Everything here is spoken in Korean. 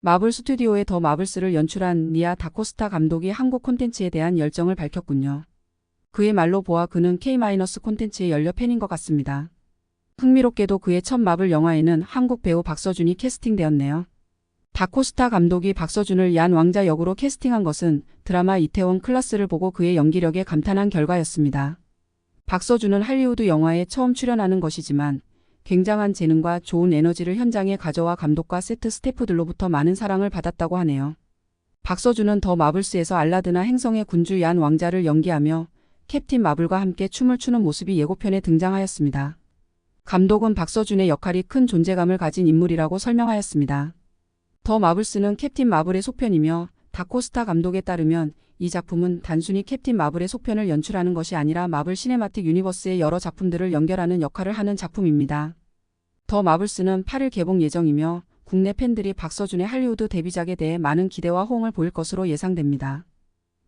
마블 스튜디오의 더 마블스를 연출한 니아 다코스타 감독이 한국 콘텐츠에 대한 열정을 밝혔군요. 그의 말로 보아 그는 K- 콘텐츠의 열려 팬인 것 같습니다. 흥미롭게도 그의 첫 마블 영화에는 한국 배우 박서준이 캐스팅되었네요. 다코스타 감독이 박서준을 얀 왕자 역으로 캐스팅한 것은 드라마 이태원 클라스를 보고 그의 연기력에 감탄한 결과였습니다. 박서준은 할리우드 영화에 처음 출연하는 것이지만 굉장한 재능과 좋은 에너지를 현장에 가져와 감독과 세트 스태프들로부터 많은 사랑을 받았다고 하네요. 박서준은 더 마블스에서 알라드나 행성의 군주 얀 왕자를 연기하며 캡틴 마블과 함께 춤을 추는 모습이 예고편에 등장하였습니다. 감독은 박서준의 역할이 큰 존재감을 가진 인물이라고 설명하였습니다. 더 마블스는 캡틴 마블의 속편이며 다코스타 감독에 따르면 이 작품은 단순히 캡틴 마블의 속편을 연출하는 것이 아니라 마블 시네마틱 유니버스의 여러 작품들을 연결하는 역할을 하는 작품입니다. 더 마블스는 8일 개봉 예정이며 국내 팬들이 박서준의 할리우드 데뷔작에 대해 많은 기대와 호응을 보일 것으로 예상됩니다.